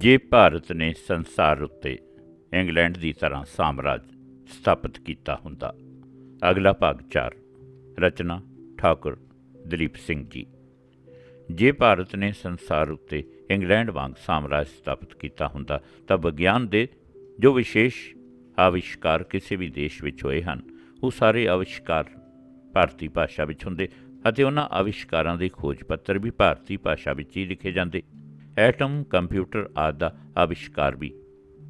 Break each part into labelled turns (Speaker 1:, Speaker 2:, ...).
Speaker 1: ਜੇ ਭਾਰਤ ਨੇ ਸੰਸਾਰ ਉੱਤੇ ਇੰਗਲੈਂਡ ਦੀ ਤਰ੍ਹਾਂ ਸਾਮਰਾਜ ਸਥਾਪਿਤ ਕੀਤਾ ਹੁੰਦਾ। ਅਗਲਾ ਭਾਗ 4 ਰਚਨਾ ਠਾਕੁਰ ਦਲੀਪ ਸਿੰਘ ਜੀ। ਜੇ ਭਾਰਤ ਨੇ ਸੰਸਾਰ ਉੱਤੇ ਇੰਗਲੈਂਡ ਵਾਂਗ ਸਾਮਰਾਜ ਸਥਾਪਿਤ ਕੀਤਾ ਹੁੰਦਾ, ਤਾਂ ਵਿਗਿਆਨ ਦੇ ਜੋ ਵਿਸ਼ੇਸ਼ ਆਵਿਸ਼ਕਾਰ ਕਿਸੇ ਵੀ ਦੇਸ਼ ਵਿੱਚ ਹੋਏ ਹਨ, ਉਹ ਸਾਰੇ ਆਵਿਸ਼ਕਾਰ ਭਾਰਤੀ ਭਾਸ਼ਾ ਵਿੱਚ ਹੁੰਦੇ ਅਤੇ ਉਹਨਾਂ ਆਵਿਸ਼ਕਾਰਾਂ ਦੇ ਖੋਜ ਪੱਤਰ ਵੀ ਭਾਰਤੀ ਭਾਸ਼ਾ ਵਿੱਚ ਹੀ ਲਿਖੇ ਜਾਂਦੇ। ਐਟਮ ਕੰਪਿਊਟਰ ਆਦਿ ਦਾ ਆਵਿਸ਼ਕਾਰ ਵੀ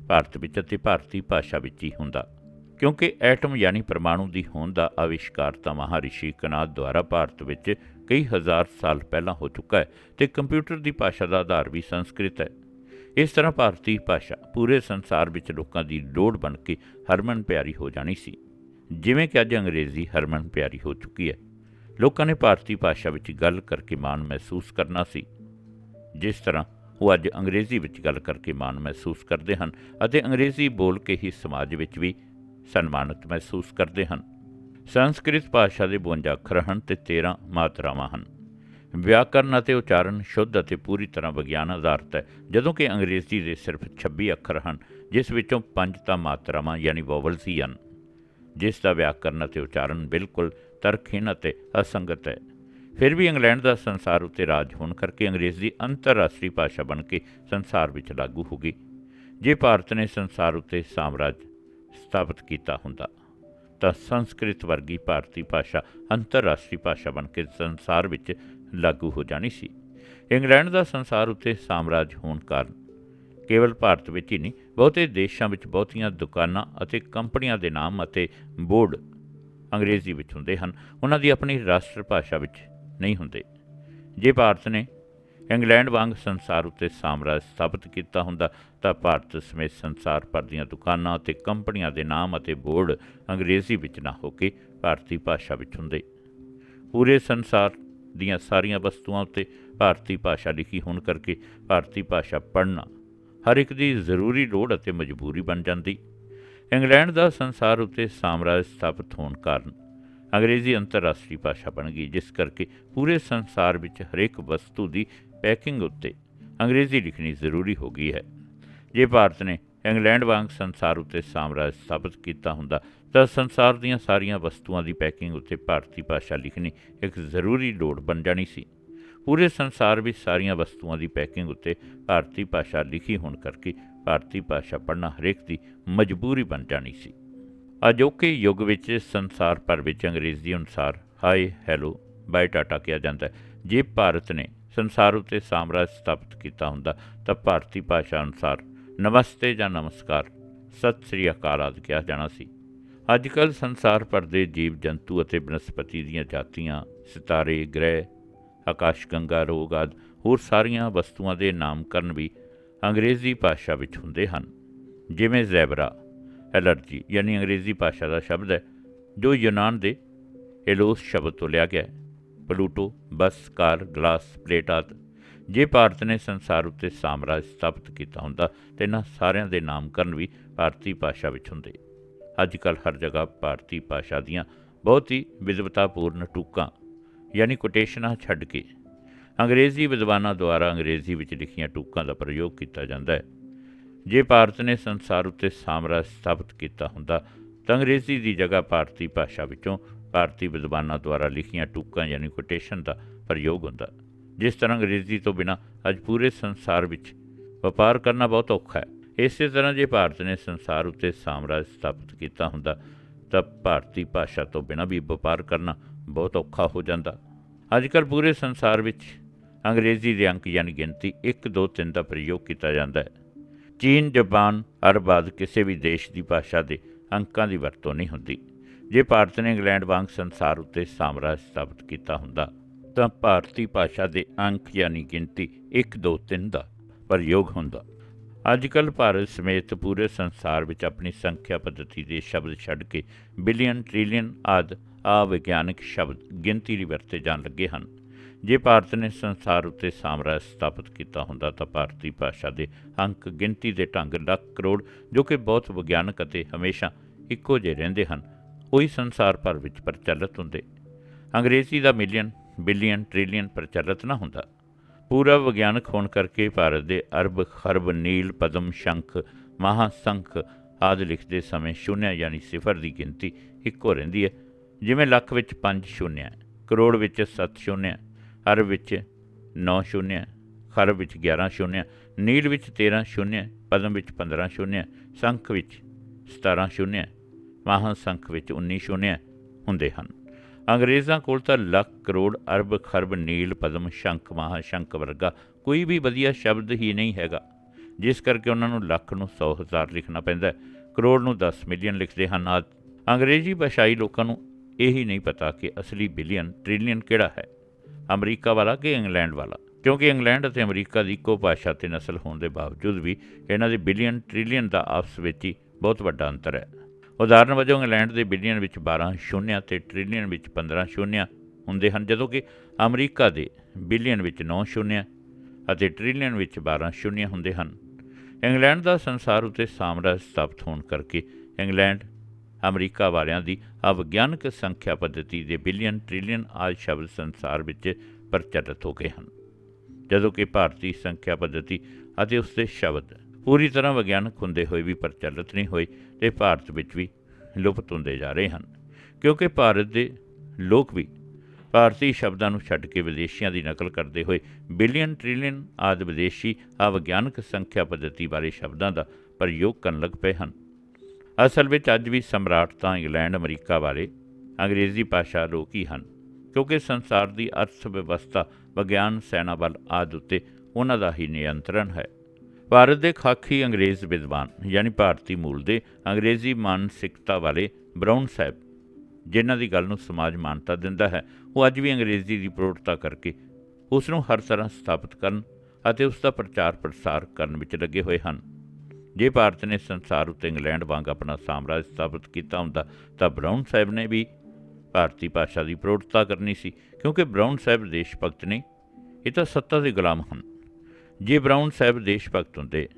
Speaker 1: ਭਾਰਤ ਵਿੱਚ ਅਤੇ ਭਾਰਤੀ ਭਾਸ਼ਾ ਵਿੱਚ ਹੀ ਹੁੰਦਾ। ਕਿਉਂਕਿ ਐਟਮ ਯਾਨੀ ਪਰਮਾਣੂ ਦੀ ਹੋਂਦ ਦਾ ਆਵਿਸ਼ਕਾਰ ਤਾਂ ਮਹਾਰਿਸ਼ੀ ਕਨਾਦ ਦੁਆਰਾ ਭਾਰਤ ਵਿੱਚ ਕਈ ਹਜ਼ਾਰ ਸਾਲ ਪਹਿਲਾਂ ਹੋ ਚੁੱਕਾ ਹੈ ਤੇ ਕੰਪਿਊਟਰ ਦੀ ਭਾਸ਼ਾ ਦਾ ਆਧਾਰ ਵੀ ਸੰਸਕ੍ਰਿਤ ਹੈ। ਇਸ ਤਰ੍ਹਾਂ ਭਾਰਤੀ ਭਾਸ਼ਾ ਪੂਰੇ ਸੰਸਾਰ ਵਿੱਚ ਲੋਕਾਂ ਦੀ ਲੋੜ ਬਣ ਕੇ ਹਰਮਨ ਪਿਆਰੀ ਹੋ ਜਾਣੀ ਸੀ। ਜਿਵੇਂ ਕਿ ਅੱਜ ਅੰਗਰੇਜ਼ੀ ਹਰਮਨ ਪਿਆਰੀ ਹੋ ਚੁੱਕੀ ਹੈ। ਲੋਕਾਂ ਨੇ ਭਾਰਤੀ ਭਾਸ਼ਾ ਵਿੱਚ ਗੱਲ ਕਰਕੇ ਮਾਣ ਮਹਿਸੂਸ ਕਰਨਾ ਸੀ। ਜਿਸ ਤਰ੍ਹਾਂ ਉਹ ਅੱਜ ਅੰਗਰੇਜ਼ੀ ਵਿੱਚ ਗੱਲ ਕਰਕੇ ਮਾਣ ਮਹਿਸੂਸ ਕਰਦੇ ਹਨ ਅਤੇ ਅੰਗਰੇਜ਼ੀ ਬੋਲ ਕੇ ਹੀ ਸਮਾਜ ਵਿੱਚ ਵੀ ਸਨਮਾਨਿਤ ਮਹਿਸੂਸ ਕਰਦੇ ਹਨ। ਸੰਸਕ੍ਰਿਤ ਭਾਸ਼ਾ ਦੇ 52 ਅੱਖਰ ਹਨ ਤੇ 13 ਮਾਤਰਾਵਾਂ ਹਨ। ਵਿਆਕਰਨ ਅਤੇ ਉਚਾਰਨ ਸ਼ੁੱਧ ਅਤੇ ਪੂਰੀ ਤਰ੍ਹਾਂ ਵਿਗਿਆਨ ਆਧਾਰਿਤ ਹੈ, ਜਦੋਂ ਕਿ ਅੰਗਰੇਜ਼ੀ ਦੇ ਸਿਰਫ 26 ਅੱਖਰ ਹਨ, ਜਿਸ ਵਿੱਚੋਂ ਪੰਜ ਤਾਂ ਮਾਤਰਾਵਾਂ ਯਾਨੀ ਵੋਵਲਸ ਹੀ ਹਨ। ਜਿਸ ਦਾ ਵਿਆਕਰਨ ਅਤੇ ਉਚਾਰਨ ਬਿਲਕੁਲ ਤਰਕਹੀਣ ਅਤੇ ਅਸੰਗਤ ਹੈ। ਫਿਰ ਵੀ ਇੰਗਲੈਂਡ ਦਾ ਸੰਸਾਰ ਉੱਤੇ ਰਾਜ ਹੋਣ ਕਰਕੇ ਅੰਗਰੇਜ਼ੀ ਅੰਤਰਰਾਸ਼ਟਰੀ ਭਾਸ਼ਾ ਬਣ ਕੇ ਸੰਸਾਰ ਵਿੱਚ ਲਾਗੂ ਹੋ ਗਈ। ਜੇ ਭਾਰਤ ਨੇ ਸੰਸਾਰ ਉੱਤੇ ਸਾਮਰਾਜ ਸਥਾਪਿਤ ਕੀਤਾ ਹੁੰਦਾ, ਤਾਂ ਸੰਸਕ੍ਰਿਤ ਵਰਗੀ ਭਾਰਤੀ ਭਾਸ਼ਾ ਅੰਤਰਰਾਸ਼ਟਰੀ ਭਾਸ਼ਾ ਬਣ ਕੇ ਸੰਸਾਰ ਵਿੱਚ ਲਾਗੂ ਹੋ ਜਾਣੀ ਸੀ। ਇੰਗਲੈਂਡ ਦਾ ਸੰਸਾਰ ਉੱਤੇ ਸਾਮਰਾਜ ਹੋਣ ਕਾਰਨ ਕੇਵਲ ਭਾਰਤ ਵਿੱਚ ਹੀ ਨਹੀਂ, ਬਹੁਤੇ ਦੇਸ਼ਾਂ ਵਿੱਚ ਬਹੁਤੀਆਂ ਦੁਕਾਨਾਂ ਅਤੇ ਕੰਪਨੀਆਂ ਦੇ ਨਾਮ ਅਤੇ ਬੋਰਡ ਅੰਗਰੇਜ਼ੀ ਵਿੱਚ ਹੁੰਦੇ ਹਨ। ਉਹਨਾਂ ਦੀ ਆਪਣੀ ਰਾਸ਼ਟਰ ਭਾਸ਼ਾ ਵਿੱਚ ਨਹੀਂ ਹੁੰਦੇ। ਜੇ ਭਾਰਤ ਨੇ ਇੰਗਲੈਂਡ ਵਾਂਗ ਸੰਸਾਰ ਉੱਤੇ ਸਾਮਰਾਜ ਸਥਾਪਿਤ ਕੀਤਾ ਹੁੰਦਾ, ਤਾਂ ਭਾਰਤ ਸਮੇਤ ਸੰਸਾਰ ਭਰ ਦੀਆਂ ਦੁਕਾਨਾਂ ਅਤੇ ਕੰਪਨੀਆਂ ਦੇ ਨਾਮ ਅਤੇ ਬੋਰਡ ਅੰਗਰੇਜ਼ੀ ਵਿੱਚ ਨਾ ਹੋ ਕੇ ਭਾਰਤੀ ਭਾਸ਼ਾ ਵਿੱਚ ਹੁੰਦੇ। ਪੂਰੇ ਸੰਸਾਰ ਦੀਆਂ ਸਾਰੀਆਂ ਵਸਤੂਆਂ ਉੱਤੇ ਭਾਰਤੀ ਭਾਸ਼ਾ ਲਿਖੀ ਹੋਣ ਕਰਕੇ ਭਾਰਤੀ ਭਾਸ਼ਾ ਪੜ੍ਹਨਾ ਹਰ ਇੱਕ ਦੀ ਜ਼ਰੂਰੀ ਲੋੜ ਅਤੇ ਮਜਬੂਰੀ ਬਣ ਜਾਂਦੀ। ਇੰਗਲੈਂਡ ਦਾ ਸੰਸਾਰ ਉੱਤੇ ਸਾਮਰਾਜ ਸਥਾਪਿਤ ਹੋਣ ਕਾਰਨ ਅੰਗਰੇਜ਼ੀ ਅੰਤਰਰਾਸ਼ਟਰੀ ਭਾਸ਼ਾ ਬਣ ਗਈ, ਜਿਸ ਕਰਕੇ ਪੂਰੇ ਸੰਸਾਰ ਵਿੱਚ ਹਰੇਕ ਵਸਤੂ ਦੀ ਪੈਕਿੰਗ ਉੱਤੇ ਅੰਗਰੇਜ਼ੀ ਲਿਖਣੀ ਜ਼ਰੂਰੀ ਹੋ ਗਈ ਹੈ। ਜੇ ਭਾਰਤ ਨੇ ਇੰਗਲੈਂਡ ਵਾਂਗ ਸੰਸਾਰ ਉੱਤੇ ਸਾਮਰਾਜ ਸਥਾਪਿਤ ਕੀਤਾ ਹੁੰਦਾ, ਤਾਂ ਸੰਸਾਰ ਦੀਆਂ ਸਾਰੀਆਂ ਵਸਤੂਆਂ ਦੀ ਪੈਕਿੰਗ ਉੱਤੇ ਭਾਰਤੀ ਭਾਸ਼ਾ ਲਿਖਣੀ ਇੱਕ ਜ਼ਰੂਰੀ ਲੋੜ ਬਣ ਜਾਣੀ ਸੀ। ਪੂਰੇ ਸੰਸਾਰ ਵਿੱਚ ਸਾਰੀਆਂ ਵਸਤੂਆਂ ਦੀ ਪੈਕਿੰਗ ਉੱਤੇ ਭਾਰਤੀ ਭਾਸ਼ਾ ਲਿਖੀ ਹੋਣ ਕਰਕੇ ਭਾਰਤੀ ਭਾਸ਼ਾ ਪੜ੍ਹਨਾ ਹਰੇਕ ਦੀ ਮਜਬੂਰੀ ਬਣ ਜਾਣੀ ਸੀ। ਅਜੋਕੇ ਯੁੱਗ ਵਿੱਚ ਸੰਸਾਰ ਭਰ ਵਿੱਚ ਅੰਗਰੇਜ਼ੀ ਅਨੁਸਾਰ ਹਾਈ ਹੈਲੋ ਬਾਈ ਟਾਟਾ ਕਿਹਾ ਜਾਂਦਾ ਹੈ। ਜੇ ਭਾਰਤ ਨੇ ਸੰਸਾਰ ਉੱਤੇ ਸਾਮਰਾਜ ਸਥਾਪਿਤ ਕੀਤਾ ਹੁੰਦਾ, ਤਾਂ ਭਾਰਤੀ ਭਾਸ਼ਾ ਅਨੁਸਾਰ ਨਮਸਤੇ ਜਾਂ ਨਮਸਕਾਰ, ਸਤਿ ਸ੍ਰੀ ਅਕਾਲ ਆਦਿ ਕਿਹਾ ਜਾਣਾ ਸੀ। ਅੱਜ ਕੱਲ੍ਹ ਸੰਸਾਰ ਭਰ ਦੇ ਜੀਵ ਜੰਤੂ ਅਤੇ ਬਨਸਪਤੀ ਦੀਆਂ ਜਾਤੀਆਂ, ਸਿਤਾਰੇ, ਗ੍ਰਹਿ, ਆਕਾਸ਼ ਗੰਗਾ, ਰੋਗ ਆਦਿ ਹੋਰ ਸਾਰੀਆਂ ਵਸਤੂਆਂ ਦੇ ਨਾਮਕਰਨ ਵੀ ਅੰਗਰੇਜ਼ੀ ਭਾਸ਼ਾ ਵਿੱਚ ਹੁੰਦੇ ਹਨ। ਜਿਵੇਂ ਜ਼ੈਬਰਾ ਐਲਰਜੀ, ਯਾਨੀ ਅੰਗਰੇਜ਼ੀ ਭਾਸ਼ਾ ਦਾ ਸ਼ਬਦ ਹੈ, ਜੋ ਯੂਨਾਨ ਦੇ ਐਲੋਸ ਸ਼ਬਦ ਤੋਂ ਲਿਆ ਗਿਆ ਹੈ। Pluto, bus, car, glass, plate ਆਦਿ। ਜੇ ਭਾਰਤ ਨੇ ਸੰਸਾਰ ਉੱਤੇ ਸਾਮਰਾਜ ਸਥਾਪਿਤ ਕੀਤਾ ਹੁੰਦਾ, ਤੇ ਇਹਨਾਂ ਸਾਰਿਆਂ ਦੇ ਨਾਮਕਰਨ ਵੀ ਭਾਰਤੀ ਭਾਸ਼ਾ ਵਿੱਚ ਹੁੰਦੇ। ਅੱਜ ਕੱਲ੍ਹ ਹਰ ਜਗ੍ਹਾ ਭਾਰਤੀ ਭਾਸ਼ਾ ਦੀਆਂ ਬਹੁਤ ਹੀ ਵਿਦਵਤਾਪੂਰਨ ਟੂਕਾਂ, ਯਾਨੀ ਕੋਟੇਸ਼ਨਾਂ ਛੱਡ ਕੇ ਅੰਗਰੇਜ਼ੀ ਵਿਦਵਾਨਾਂ ਦੁਆਰਾ ਅੰਗਰੇਜ਼ੀ ਵਿੱਚ ਲਿਖੀਆਂ ਟੂਕਾਂ ਦਾ ਪ੍ਰਯੋਗ ਕੀਤਾ ਜਾਂਦਾ ਹੈ। ਜੇ ਭਾਰਤ ਨੇ ਸੰਸਾਰ ਉੱਤੇ ਸਾਮਰਾਜ ਸਥਾਪਿਤ ਕੀਤਾ ਹੁੰਦਾ, ਤਾਂ ਅੰਗਰੇਜ਼ੀ ਦੀ ਜਗ੍ਹਾ ਭਾਰਤੀ ਭਾਸ਼ਾ ਵਿੱਚੋਂ ਭਾਰਤੀ ਵਿਦਵਾਨਾਂ ਦੁਆਰਾ ਲਿਖੀਆਂ ਟੂਕਾਂ ਯਾਨੀ ਕੋਟੇਸ਼ਨ ਦਾ ਪ੍ਰਯੋਗ ਹੁੰਦਾ। ਜਿਸ ਤਰ੍ਹਾਂ ਅੰਗਰੇਜ਼ੀ ਤੋਂ ਬਿਨਾ ਅੱਜ ਪੂਰੇ ਸੰਸਾਰ ਵਿੱਚ ਵਪਾਰ ਕਰਨਾ ਬਹੁਤ ਔਖਾ ਹੈ। ਇਸੇ ਤਰ੍ਹਾਂ ਜੇ ਭਾਰਤ ਨੇ ਸੰਸਾਰ ਉੱਤੇ ਸਾਮਰਾਜ ਸਥਾਪਿਤ ਕੀਤਾ ਹੁੰਦਾ, ਤਾਂ ਭਾਰਤੀ ਭਾਸ਼ਾ ਤੋਂ ਬਿਨਾ ਵੀ ਵਪਾਰ ਕਰਨਾ ਬਹੁਤ ਔਖਾ ਹੋ ਜਾਂਦਾ। ਅੱਜ ਕੱਲ੍ਹ ਪੂਰੇ ਸੰਸਾਰ ਵਿੱਚ ਅੰਗਰੇਜ਼ੀ ਦੇ ਅੰਕ ਯਾਨੀ ਗਿਣਤੀ 1 2 3 ਦਾ ਪ੍ਰਯੋਗ ਕੀਤਾ ਜਾਂਦਾ ਹੈ। ਚੀਨ, ਜਾਪਾਨ, ਅਰਬ ਆਦਿ ਕਿਸੇ ਵੀ ਦੇਸ਼ ਦੀ ਭਾਸ਼ਾ ਦੇ ਅੰਕਾਂ ਦੀ ਵਰਤੋਂ ਨਹੀਂ ਹੁੰਦੀ। ਜੇ ਭਾਰਤ ਨੇ ਇੰਗਲੈਂਡ ਵਾਂਗ ਸੰਸਾਰ ਉੱਤੇ ਸਾਮਰਾਜ ਸਥਾਪਿਤ ਕੀਤਾ ਹੁੰਦਾ, ਤਾਂ ਭਾਰਤੀ ਭਾਸ਼ਾ ਦੇ ਅੰਕ ਯਾਨੀ ਗਿਣਤੀ 1 2 3 ਦਾ ਪ੍ਰਯੋਗ ਹੁੰਦਾ। ਅੱਜ ਕੱਲ੍ਹ ਭਾਰਤ ਸਮੇਤ ਪੂਰੇ ਸੰਸਾਰ ਵਿੱਚ ਆਪਣੀ ਸੰਖਿਆ ਪੱਧਤੀ ਦੇ ਸ਼ਬਦ ਛੱਡ ਕੇ ਬਿਲੀਅਨ, ਟ੍ਰਿਲੀਅਨ ਆਦਿ ਵਿਗਿਆਨਕ ਸ਼ਬਦ ਗਿਣਤੀ ਲਈ ਵਰਤੇ ਜਾਣ ਲੱਗੇ ਹਨ। ਜੇ ਭਾਰਤ ਨੇ ਸੰਸਾਰ ਉੱਤੇ ਸਾਮਰਾਜ ਸਥਾਪਿਤ ਕੀਤਾ ਹੁੰਦਾ ਤਾਂ ਭਾਰਤੀ ਭਾਸ਼ਾ ਦੇ ਅੰਕ ਗਿਣਤੀ ਦੇ ਢੰਗ ਲੱਖ ਕਰੋੜ, ਜੋ ਕਿ ਬਹੁਤ ਵਿਗਿਆਨਕ ਅਤੇ ਹਮੇਸ਼ਾ ਇੱਕੋ ਜਿਹੇ ਰਹਿੰਦੇ ਹਨ, ਉਹੀ ਸੰਸਾਰ ਭਰ ਵਿੱਚ ਪ੍ਰਚਲਿਤ ਹੁੰਦੇ। ਅੰਗਰੇਜ਼ੀ ਦਾ ਮਿਲੀਅਨ, ਬਿਲੀਅਨ, ਟ੍ਰਿਲੀਅਨ ਪ੍ਰਚਲਿਤ ਨਾ ਹੁੰਦਾ। ਪੂਰਾ ਵਿਗਿਆਨਕ ਹੋਣ ਕਰਕੇ ਭਾਰਤ ਦੇ ਅਰਬ, ਖਰਬ, ਨੀਲ, ਪਦਮ, ਸ਼ੰਖ, ਮਹਾਸੰਖ ਆਦਿ ਲਿਖਦੇ ਸਮੇਂ ਸ਼ੂਨਿਆ ਯਾਨੀ ਸਿਫਰ ਦੀ ਗਿਣਤੀ ਇੱਕੋ ਰਹਿੰਦੀ ਹੈ, ਜਿਵੇਂ ਲੱਖ ਵਿੱਚ 5 ਸ਼ੂਨਿਆ, ਕਰੋੜ ਵਿੱਚ 7 ਸ਼ੂਨਿਆ ਹੈ, ਅਰਬ ਵਿੱਚ 9 ਸ਼ੂਨਿਆ ਹੈ, ਖਰਬ ਵਿੱਚ 11 ਸ਼ੂਨਿਆ ਨੀਲ ਵਿੱਚ 13 ਸ਼ੂਨਿਆ ਪਦਮ ਵਿੱਚ 15 ਸ਼ੂਨਿਆ ਸੰਖ ਵਿੱਚ 17 ਸ਼ੂਨਿਆ ਮਹਾਂ ਸੰਖ ਵਿੱਚ 19 ਸ਼ੂਨਿਆ ਹੁੰਦੇ ਹਨ। ਅੰਗਰੇਜ਼ਾਂ ਕੋਲ ਤਾਂ ਲੱਖ ਕਰੋੜ ਅਰਬ ਖਰਬ ਨੀਲ ਪਦਮ ਸ਼ੰਖ ਮਹਾਸ਼ੰਖ ਵਰਗਾ ਕੋਈ ਵੀ ਵਧੀਆ ਸ਼ਬਦ ਹੀ ਨਹੀਂ ਹੈਗਾ। ਜਿਸ ਕਰਕੇ ਉਹਨਾਂ ਨੂੰ ਲੱਖ ਨੂੰ 100 ਹਜ਼ਾਰ ਲਿਖਣਾ ਪੈਂਦਾ ਕਰੋੜ ਨੂੰ 10 ਮਿਲੀਅਨ ਲਿਖਦੇ ਹਨ। ਆਦਿ ਅੰਗਰੇਜ਼ੀ ਭਾਸ਼ਾਈ ਲੋਕਾਂ ਨੂੰ ਇਹ ਹੀ ਨਹੀਂ ਪਤਾ ਕਿ ਅਸਲੀ ਬਿਲੀਅਨ ਟ੍ਰਿਲੀਅਨ ਕਿਹੜਾ ਹੈ। ਅਮਰੀਕਾ ਵਾਲਾ ਕਿ ਇੰਗਲੈਂਡ ਵਾਲਾ? ਕਿਉਂਕਿ ਇੰਗਲੈਂਡ ਅਤੇ ਅਮਰੀਕਾ ਦੀ ਇੱਕੋ ਭਾਸ਼ਾ ਤੇ ਨਸਲ ਹੋਣ ਦੇ ਬਾਵਜੂਦ ਵੀ ਇਹਨਾਂ ਦੇ ਬਿਲੀਅਨ ਟ੍ਰਿਲੀਅਨ ਦਾ ਆਪਸ ਵਿੱਚ ਹੀ ਬਹੁਤ ਵੱਡਾ ਅੰਤਰ ਹੈ। ਉਦਾਹਰਨ ਵਜੋਂ ਇੰਗਲੈਂਡ ਦੇ ਬਿਲੀਅਨ ਵਿੱਚ 12 ਸ਼ੂਨਿਆਂ ਤੇ ਟ੍ਰਿਲੀਅਨ ਵਿੱਚ 15 ਸ਼ੂਨਿਆਂ ਹੁੰਦੇ ਹਨ, ਜਦੋਂ ਕਿ ਅਮਰੀਕਾ ਦੇ ਬਿਲੀਅਨ ਵਿੱਚ 9 ਸ਼ੂਨਿਆਂ ਅਤੇ ਟ੍ਰਿਲੀਅਨ ਵਿੱਚ 12 ਸ਼ੂਨਿਆਂ ਹੁੰਦੇ ਹਨ। ਇੰਗਲੈਂਡ ਦਾ ਸੰਸਾਰ ਉਤੇ ਸਾਮਰਾਜ ਸਥਾਪਿਤ ਹੋਣ ਕਰਕੇ ਇੰਗਲੈਂਡ ਅਮਰੀਕਾ ਵਾਲਿਆਂ ਦੀ ਅਵਿਗਿਆਨਕ ਸੰਖਿਆ ਪੱਧਤੀ ਦੇ ਬਿਲੀਅਨ ਟ੍ਰਿਲੀਅਨ ਆਦਿ ਸ਼ਬਦ ਸੰਸਾਰ ਵਿੱਚ ਪ੍ਰਚਲਿਤ ਹੋ ਗਏ ਹਨ। ਜਦੋਂ ਕਿ ਭਾਰਤੀ ਸੰਖਿਆ ਪੱਧਤੀ ਅਤੇ ਉਸ ਦੇ ਸ਼ਬਦ ਪੂਰੀ ਤਰ੍ਹਾਂ ਵਿਗਿਆਨਕ ਹੁੰਦੇ ਹੋਏ ਵੀ ਪ੍ਰਚਲਿਤ ਨਹੀਂ ਹੋਏ ਤੇ ਭਾਰਤ ਵਿੱਚ ਵੀ ਲੁਪਤ ਹੁੰਦੇ ਜਾ ਰਹੇ ਹਨ। ਕਿਉਂਕਿ ਭਾਰਤ ਦੇ ਲੋਕ ਵੀ ਭਾਰਤੀ ਸ਼ਬਦਾਂ ਨੂੰ ਛੱਡ ਕੇ ਵਿਦੇਸ਼ੀਆਂ ਦੀ ਨਕਲ ਕਰਦੇ ਹੋਏ ਬਿਲੀਅਨ ਟ੍ਰਿਲੀਅਨ ਆਦਿ ਵਿਦੇਸ਼ੀ ਅਵਿਗਿਆਨਕ ਸੰਖਿਆ ਪੱਧਤੀ ਬਾਰੇ ਸ਼ਬਦਾਂ ਦਾ ਪ੍ਰਯੋਗ ਕਰਨ ਲੱਗ ਪਏ ਹਨ। ਅਸਲ ਵਿੱਚ ਅੱਜ ਵੀ ਸਮਰਾਟ ਤਾਂ ਇੰਗਲੈਂਡ, ਅਮਰੀਕਾ ਵਾਲੇ ਅੰਗਰੇਜ਼ੀ ਭਾਸ਼ਾ ਲੋਕ ਹੀ ਹਨ, ਕਿਉਂਕਿ ਸੰਸਾਰ ਦੀ ਅਰਥ ਵਿਵਸਥਾ ਵਿਗਿਆਨ ਸੈਨਾ ਬਲ ਆਦਿ ਉੱਤੇ ਉਹਨਾਂ ਦਾ ਹੀ ਨਿਯੰਤਰਣ ਹੈ। ਭਾਰਤ ਦੇ ਖਾਕੀ ਅੰਗਰੇਜ਼ ਵਿਦਵਾਨ, ਯਾਨੀ ਭਾਰਤੀ ਮੂਲ ਦੇ ਅੰਗਰੇਜ਼ੀ ਮਾਨਸਿਕਤਾ ਵਾਲੇ ਬ੍ਰਾਊਨ ਸਾਹਿਬ, ਜਿਨ੍ਹਾਂ ਦੀ ਗੱਲ ਨੂੰ ਸਮਾਜ ਮਾਨਤਾ ਦਿੰਦਾ ਹੈ, ਉਹ ਅੱਜ ਵੀ ਅੰਗਰੇਜ਼ੀ ਦੀ ਪ੍ਰੋੜਤਾ ਕਰਕੇ ਉਸ ਨੂੰ ਹਰ ਤਰ੍ਹਾਂ ਸਥਾਪਿਤ ਕਰਨ ਅਤੇ ਉਸ ਦਾ ਪ੍ਰਚਾਰ ਪ੍ਰਸਾਰ ਕਰਨ ਵਿੱਚ ਲੱਗੇ ਹੋਏ ਹਨ। ਜੇ ਭਾਰਤ ਨੇ ਸੰਸਾਰ ਉੱਤੇ ਇੰਗਲੈਂਡ ਵਾਂਗ ਆਪਣਾ ਸਾਮਰਾਜ ਸਥਾਪਿਤ ਕੀਤਾ ਹੁੰਦਾ, ਤਾਂ ਬ੍ਰਾਊਨ ਸਾਹਿਬ ਨੇ ਵੀ ਭਾਰਤੀ ਭਾਸ਼ਾ ਦੀ ਪ੍ਰੋੜਤਾ ਕਰਨੀ ਸੀ, ਕਿਉਂਕਿ ਬ੍ਰਾਊਨ ਸਾਹਿਬ ਦੇਸ਼ ਭਗਤ ਨਹੀਂ ਇਹ ਤਾਂ ਸੱਤਾ ਦੇ ਗੁਲਾਮ ਹਨ। ਜੇ ਬ੍ਰਾਊਨ ਸਾਹਿਬ ਦੇਸ਼ ਭਗਤ ਹੁੰਦੇ,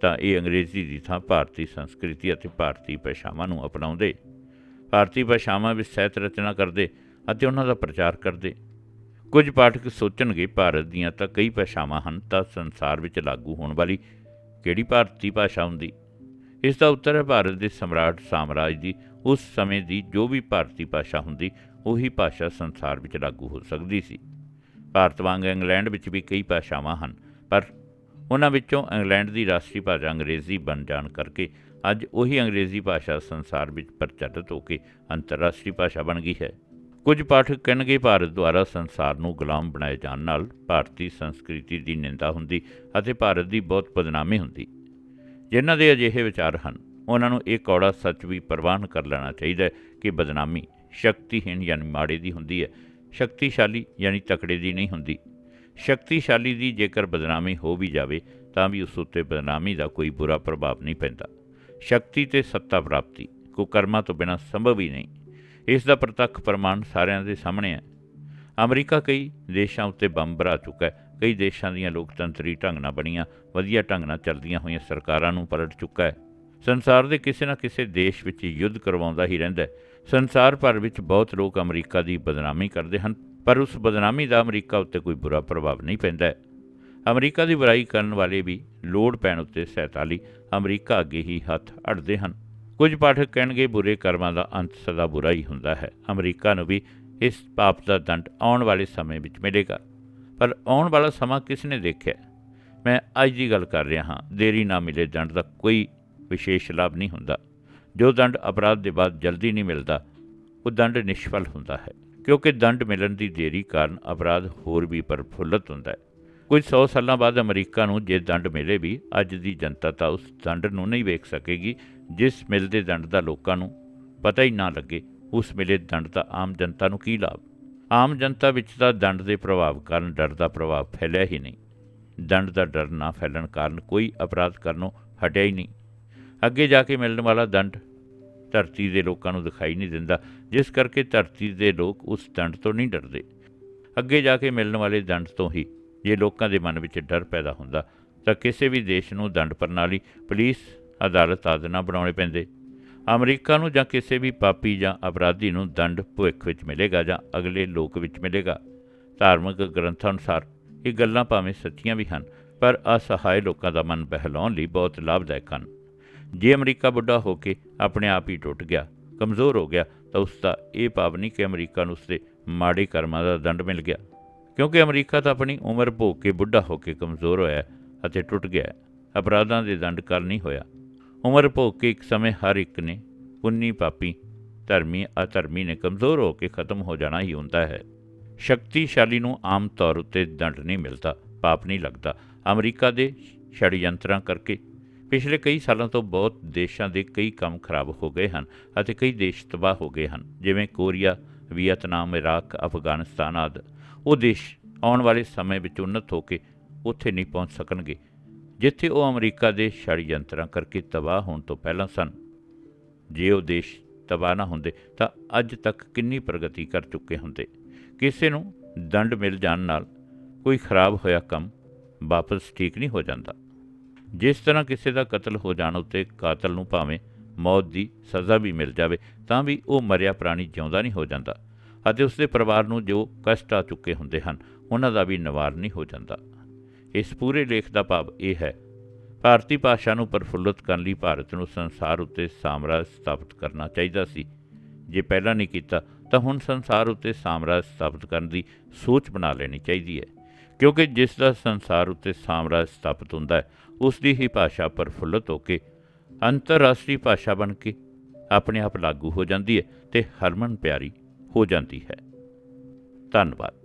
Speaker 1: ਤਾਂ ਇਹ ਅੰਗਰੇਜ਼ੀ ਦੀ ਥਾਂ ਭਾਰਤੀ ਸੰਸਕ੍ਰਿਤੀ ਅਤੇ ਭਾਰਤੀ ਭਾਸ਼ਾਵਾਂ ਨੂੰ ਅਪਣਾਉਂਦੇ। ਭਾਰਤੀ ਭਾਸ਼ਾਵਾਂ ਵਿੱਚ ਸਹਿਤ ਰਚਨਾ ਕਰਦੇ ਅਤੇ ਉਹਨਾਂ ਦਾ ਪ੍ਰਚਾਰ ਕਰਦੇ। ਕੁਝ ਪਾਠਕ ਸੋਚਣਗੇ, ਭਾਰਤ ਦੀਆਂ ਤਾਂ ਕਈ ਭਾਸ਼ਾਵਾਂ ਹਨ, ਤਾਂ ਸੰਸਾਰ ਵਿੱਚ ਲਾਗੂ ਹੋਣ ਵਾਲੀ ਕਿਹੜੀ ਭਾਰਤੀ ਭਾਸ਼ਾ ਹੁੰਦੀ? ਇਸ ਦਾ ਉੱਤਰ ਹੈ ਭਾਰਤ ਦੇ ਸਮਰਾਟ ਸਾਮਰਾਜ ਦੀ। ਉਸ ਸਮੇਂ ਦੀ ਜੋ ਵੀ ਭਾਰਤੀ ਭਾਸ਼ਾ ਹੁੰਦੀ, ਉਹੀ ਭਾਸ਼ਾ ਸੰਸਾਰ ਵਿੱਚ ਲਾਗੂ ਹੋ ਸਕਦੀ ਸੀ। ਭਾਰਤ ਵਾਂਗ ਇੰਗਲੈਂਡ ਵਿੱਚ ਵੀ ਕਈ ਭਾਸ਼ਾਵਾਂ ਹਨ, ਪਰ ਉਹਨਾਂ ਵਿੱਚੋਂ ਇੰਗਲੈਂਡ ਦੀ ਰਾਸ਼ਟਰੀ ਭਾਸ਼ਾ ਅੰਗਰੇਜ਼ੀ ਬਣ ਜਾਣ ਕਰਕੇ ਅੱਜ ਉਹੀ ਅੰਗਰੇਜ਼ੀ ਭਾਸ਼ਾ ਸੰਸਾਰ ਵਿੱਚ ਪ੍ਰਚਲਿਤ ਹੋ ਕੇ ਅੰਤਰਰਾਸ਼ਟਰੀ ਭਾਸ਼ਾ ਬਣ ਗਈ ਹੈ। ਕੁਝ ਪਾਠਕ ਕਹਿਣਗੇ, ਭਾਰਤ ਦੁਆਰਾ ਸੰਸਾਰ ਨੂੰ ਗੁਲਾਮ ਬਣਾਏ ਜਾਣ ਨਾਲ ਭਾਰਤੀ ਸੰਸਕ੍ਰਿਤੀ ਦੀ ਨਿੰਦਾ ਹੁੰਦੀ ਅਤੇ ਭਾਰਤ ਦੀ ਬਹੁਤ ਬਦਨਾਮੀ ਹੁੰਦੀ। ਜਿਨ੍ਹਾਂ ਦੇ ਅਜਿਹੇ ਵਿਚਾਰ ਹਨ, ਉਹਨਾਂ ਨੂੰ ਇਹ ਕੌੜਾ ਸੱਚ ਵੀ ਪ੍ਰਵਾਨ ਕਰ ਲੈਣਾ ਚਾਹੀਦਾ ਹੈ ਕਿ ਬਦਨਾਮੀ ਸ਼ਕਤੀਹੀਣ ਯਾਨੀ ਮਾੜੇ ਦੀ ਹੁੰਦੀ ਹੈ, ਸ਼ਕਤੀਸ਼ਾਲੀ ਯਾਨੀ ਤਕੜੇ ਦੀ ਨਹੀਂ ਹੁੰਦੀ। ਸ਼ਕਤੀਸ਼ਾਲੀ ਦੀ ਜੇਕਰ ਬਦਨਾਮੀ ਹੋ ਵੀ ਜਾਵੇ, ਤਾਂ ਵੀ ਉਸ ਉੱਤੇ ਬਦਨਾਮੀ ਦਾ ਕੋਈ ਬੁਰਾ ਪ੍ਰਭਾਵ ਨਹੀਂ ਪੈਂਦਾ। ਸ਼ਕਤੀ ਤੇ ਸੱਤਾ ਪ੍ਰਾਪਤੀ, ਕੁਕਰਮਾਂ ਤੋਂ ਬਿਨਾਂ ਸੰਭਵ ਹੀ ਨਹੀਂ। ਇਸ ਦਾ ਪ੍ਰਤੱਖ ਪ੍ਰਮਾਣ ਸਾਰਿਆਂ ਦੇ ਸਾਹਮਣੇ ਹੈ। ਅਮਰੀਕਾ ਕਈ ਦੇਸ਼ਾਂ ਉੱਤੇ ਬੰਬ ਭਰਾ ਚੁੱਕਾ ਹੈ। ਕਈ ਦੇਸ਼ਾਂ ਦੀਆਂ ਲੋਕਤੰਤਰੀ ਢੰਗ ਨਾਲ ਬਣੀਆਂ, ਵਧੀਆ ਢੰਗ ਨਾਲ ਚੱਲਦੀਆਂ ਹੋਈਆਂ ਸਰਕਾਰਾਂ ਨੂੰ ਪਲਟ ਚੁੱਕਾ ਹੈ। ਸੰਸਾਰ ਦੇ ਕਿਸੇ ਨਾ ਕਿਸੇ ਦੇਸ਼ ਵਿੱਚ ਯੁੱਧ ਕਰਵਾਉਂਦਾ ਹੀ ਰਹਿੰਦਾ ਹੈ। ਸੰਸਾਰ ਭਰ ਵਿੱਚ ਬਹੁਤ ਲੋਕ ਅਮਰੀਕਾ ਦੀ ਬਦਨਾਮੀ ਕਰਦੇ ਹਨ, ਪਰ ਉਸ ਬਦਨਾਮੀ ਦਾ ਅਮਰੀਕਾ ਉੱਤੇ ਕੋਈ ਬੁਰਾ ਪ੍ਰਭਾਵ ਨਹੀਂ ਪੈਂਦਾ ਅਮਰੀਕਾ ਦੀ ਬੁਰਾਈ ਕਰਨ ਵਾਲੇ ਵੀ ਲੋੜ ਪੈਣ ਉੱਤੇ ਸਹਾਇਤਾ ਅਮਰੀਕਾ ਅੱਗੇ ਹੀ ਹੱਥ ਅੜਦੇ ਹਨ। ਕੁਝ ਪਾਠਕ ਕਹਿਣਗੇ, ਬੁਰੇ ਕਰਮਾਂ ਦਾ ਅੰਤ ਸਦਾ ਬੁਰਾ ਹੀ ਹੁੰਦਾ ਹੈ। ਅਮਰੀਕਾ ਨੂੰ ਵੀ ਇਸ ਪਾਪ ਦਾ ਦੰਡ ਆਉਣ ਵਾਲੇ ਸਮੇਂ ਵਿੱਚ ਮਿਲੇਗਾ। ਪਰ ਆਉਣ ਵਾਲਾ ਸਮਾਂ ਕਿਸ ਨੇ ਦੇਖਿਆ? ਮੈਂ ਅੱਜ ਦੀ ਗੱਲ ਕਰ ਰਿਹਾ ਹਾਂ। ਦੇਰੀ ਨਾ ਮਿਲੇ ਦੰਡ ਦਾ ਕੋਈ ਵਿਸ਼ੇਸ਼ ਲਾਭ ਨਹੀਂ ਹੁੰਦਾ। ਜੋ ਦੰਡ ਅਪਰਾਧ ਦੇ ਬਾਅਦ ਜਲਦੀ ਨਹੀਂ ਮਿਲਦਾ, ਉਹ ਦੰਡ ਨਿਸ਼ਫਲ ਹੁੰਦਾ ਹੈ। ਕਿਉਂਕਿ ਦੰਡ ਮਿਲਣ ਦੀ ਦੇਰੀ ਕਾਰਨ ਅਪਰਾਧ ਹੋਰ ਵੀ ਪ੍ਰਫੁੱਲਤ ਹੁੰਦਾ ਹੈ। ਕੁਝ 100 ਸਾਲਾਂ ਬਾਅਦ ਅਮਰੀਕਾ ਨੂੰ ਜੇ ਦੰਡ ਮਿਲੇ ਵੀ, ਅੱਜ ਦੀ ਜਨਤਾ ਤਾਂ ਉਸ ਦੰਡ ਨੂੰ ਨਹੀਂ ਵੇਖ ਸਕੇਗੀ, ਜਿਸ ਮਿਲਦੇ ਦੰਡ ਦਾ ਲੋਕਾਂ ਨੂੰ ਪਤਾ ਹੀ ਨਾ ਲੱਗੇ, ਉਸ ਮਿਲੇ ਦੰਡ ਦਾ ਆਮ ਜਨਤਾ ਨੂੰ ਕੀ ਲਾਭ? ਆਮ ਜਨਤਾ ਵਿੱਚ ਤਾਂ ਦੰਡ ਦੇ ਪ੍ਰਭਾਵ ਕਾਰਨ ਡਰ ਦਾ ਪ੍ਰਭਾਵ ਫੈਲਿਆ ਹੀ ਨਹੀਂ। ਦੰਡ ਦਾ ਡਰ ਨਾ ਫੈਲਣ ਕਾਰਨ ਕੋਈ ਅਪਰਾਧ ਕਰਨੋਂ ਹਟਿਆ ਹੀ ਨਹੀਂ। ਅੱਗੇ ਜਾ ਕੇ ਮਿਲਣ ਵਾਲਾ ਦੰਡ ਧਰਤੀ ਦੇ ਲੋਕਾਂ ਨੂੰ ਦਿਖਾਈ ਨਹੀਂ ਦਿੰਦਾ, ਜਿਸ ਕਰਕੇ ਧਰਤੀ ਦੇ ਲੋਕ ਉਸ ਦੰਡ ਤੋਂ ਨਹੀਂ ਡਰਦੇ। ਅੱਗੇ ਜਾ ਕੇ ਮਿਲਣ ਵਾਲੇ ਦੰਡ ਤੋਂ ਹੀ ਜੇ ਲੋਕਾਂ ਦੇ ਮਨ ਵਿੱਚ ਡਰ ਪੈਦਾ ਹੁੰਦਾ, ਤਾਂ ਕਿਸੇ ਵੀ ਦੇਸ਼ ਨੂੰ ਦੰਡ ਪ੍ਰਣਾਲੀ, ਪੁਲਿਸ ਅਦਾਲਤ ਆਦਿ ਨਾ ਬਣਾਉਣੇ ਪੈਂਦੇ। ਅਮਰੀਕਾ ਨੂੰ ਜਾਂ ਕਿਸੇ ਵੀ ਪਾਪੀ ਜਾਂ ਅਪਰਾਧੀ ਨੂੰ ਦੰਡ ਭਵਿੱਖ ਵਿੱਚ ਮਿਲੇਗਾ ਜਾਂ ਅਗਲੇ ਲੋਕ ਵਿੱਚ ਮਿਲੇਗਾ। ਧਾਰਮਿਕ ਗ੍ਰੰਥਾਂ ਅਨੁਸਾਰ ਇਹ ਗੱਲਾਂ ਭਾਵੇਂ ਸੱਚੀਆਂ ਵੀ ਹਨ, ਪਰ ਅਸਹਾਏ ਲੋਕਾਂ ਦਾ ਮਨ ਬਹਿਲਾਉਣ ਲਈ ਬਹੁਤ ਲਾਭਦਾਇਕ ਹਨ। ਜੇ ਅਮਰੀਕਾ ਬੁੱਢਾ ਹੋ ਕੇ ਆਪਣੇ ਆਪ ਹੀ ਟੁੱਟ ਗਿਆ, ਕਮਜ਼ੋਰ ਹੋ ਗਿਆ, ਤਾਂ ਉਸ ਦਾ ਇਹ ਭਾਵ ਨਹੀਂ ਕਿ ਅਮਰੀਕਾ ਨੂੰ ਉਸਦੇ ਮਾੜੇ ਕਰਮਾਂ ਦਾ ਦੰਡ ਮਿਲ ਗਿਆ। ਕਿਉਂਕਿ ਅਮਰੀਕਾ ਤਾਂ ਆਪਣੀ ਉਮਰ ਭੋਗ ਕੇ ਬੁੱਢਾ ਹੋ ਕੇ ਕਮਜ਼ੋਰ ਹੋਇਆ ਅਤੇ ਟੁੱਟ ਗਿਆ ਅਪਰਾਧਾਂ ਦੇ ਦੰਡ ਕਾਰਨ ਨਹੀਂ ਹੋਇਆ। ਉਮਰ ਭੋਗ ਕੇ ਇੱਕ ਸਮੇਂ ਹਰ ਇੱਕ ਨੇ ਪੁੰਨੀ ਪਾਪੀ, ਧਰਮੀ, ਅਧਰਮੀ ਨੇ ਕਮਜ਼ੋਰ ਹੋ ਕੇ ਖਤਮ ਹੋ ਜਾਣਾ ਹੀ ਹੁੰਦਾ ਹੈ। ਸ਼ਕਤੀਸ਼ਾਲੀ ਨੂੰ ਆਮ ਤੌਰ ਉੱਤੇ ਦੰਡ ਨਹੀਂ ਮਿਲਦਾ, ਪਾਪ ਨਹੀਂ ਲੱਗਦਾ। ਅਮਰੀਕਾ ਦੇ ਛੜਯੰਤਰਾਂ ਕਰਕੇ ਪਿਛਲੇ ਕਈ ਸਾਲਾਂ ਤੋਂ ਬਹੁਤ ਦੇਸ਼ਾਂ ਦੇ ਕਈ ਕੰਮ ਖਰਾਬ ਹੋ ਗਏ ਹਨ ਅਤੇ ਕਈ ਦੇਸ਼ ਤਬਾਹ ਹੋ ਗਏ ਹਨ ਜਿਵੇਂ ਕੋਰੀਆ ਵੀਅਤਨਾਮ ਇਰਾਕ ਅਫਗਾਨਿਸਤਾਨ ਆਦਿ ਉਹ ਦੇਸ਼ ਆਉਣ ਵਾਲੇ ਸਮੇਂ ਵਿੱਚ ਉન્નਤ ਹੋ ਕੇ ਉੱਥੇ ਨਹੀਂ ਪਹੁੰਚ ਸਕਣਗੇ, ਜਿੱਥੇ ਉਹ ਅਮਰੀਕਾ ਦੇ ਯੰਤਰਾਂ ਕਰਕੇ ਤਬਾਹ ਹੋਣ ਤੋਂ ਪਹਿਲਾਂ ਸਨ। ਜੇ ਉਹ ਦੇਸ਼ ਤਬਾਹ ਨਾ ਹੁੰਦੇ ਤਾਂ ਅੱਜ ਤੱਕ ਕਿੰਨੀ ਪ੍ਰਗਤੀ ਕਰ ਚੁੱਕੇ ਹੁੰਦੇ? ਕਿਸੇ ਨੂੰ ਦੰਡ ਮਿਲ ਜਾਣ ਨਾਲ ਕੋਈ ਖਰਾਬ ਹੋਇਆ ਕੰਮ ਵਾਪਸ ਠੀਕ ਨਹੀਂ ਹੋ ਜਾਂਦਾ। ਜਿਸ ਤਰ੍ਹਾਂ ਕਿਸੇ ਦਾ ਕਤਲ ਹੋ ਜਾਣ ਉੱਤੇ ਕਾਤਲ ਨੂੰ ਭਾਵੇਂ ਮੌਤ ਦੀ ਸਜ਼ਾ ਵੀ ਮਿਲ ਜਾਵੇ, ਤਾਂ ਵੀ ਉਹ ਮਰਿਆ ਪ੍ਰਾਣੀ ਜਿਉਂਦਾ ਨਹੀਂ ਹੋ ਜਾਂਦਾ। ਅਤੇ ਉਸਦੇ ਪਰਿਵਾਰ ਨੂੰ ਜੋ ਕਸ਼ਟ ਆ ਚੁੱਕੇ ਹੁੰਦੇ ਹਨ, ਉਹਨਾਂ ਦਾ ਵੀ ਨਿਵਾਰ ਨਹੀਂ ਹੋ ਜਾਂਦਾ। ਇਸ ਪੂਰੇ ਲੇਖ ਦਾ ਭਾਵ ਇਹ ਹੈ, ਭਾਰਤੀ ਭਾਸ਼ਾ ਨੂੰ ਪ੍ਰਫੁੱਲਤ ਕਰਨ ਲਈ ਭਾਰਤ ਨੂੰ ਸੰਸਾਰ ਉੱਤੇ ਸਾਮਰਾਜ ਸਥਾਪਿਤ ਕਰਨਾ ਚਾਹੀਦਾ ਸੀ। ਜੇ ਪਹਿਲਾਂ ਨਹੀਂ ਕੀਤਾ, ਤਾਂ ਹੁਣ ਸੰਸਾਰ ਉੱਤੇ ਸਾਮਰਾਜ ਸਥਾਪਿਤ ਕਰਨ ਦੀ ਸੋਚ ਬਣਾ ਲੈਣੀ ਚਾਹੀਦੀ ਹੈ, ਕਿਉਂਕਿ ਜਿਸ ਦਾ ਸੰਸਾਰ ਉੱਤੇ ਸਾਮਰਾਜ ਸਥਾਪਿਤ ਹੁੰਦਾ ਹੈ, ਉਸ ਦੀ ਹੀ ਭਾਸ਼ਾ ਪ੍ਰਫੁੱਲਤ ਹੋ ਕੇ ਅੰਤਰਰਾਸ਼ਟਰੀ ਭਾਸ਼ਾ ਬਣ ਕੇ ਆਪਣੇ ਆਪ ਲਾਗੂ ਹੋ ਜਾਂਦੀ ਹੈ ਤੇ ਹਰਮਨ ਪਿਆਰੀ ਹੋ ਜਾਂਦੀ ਹੈ। ਧੰਨਵਾਦ।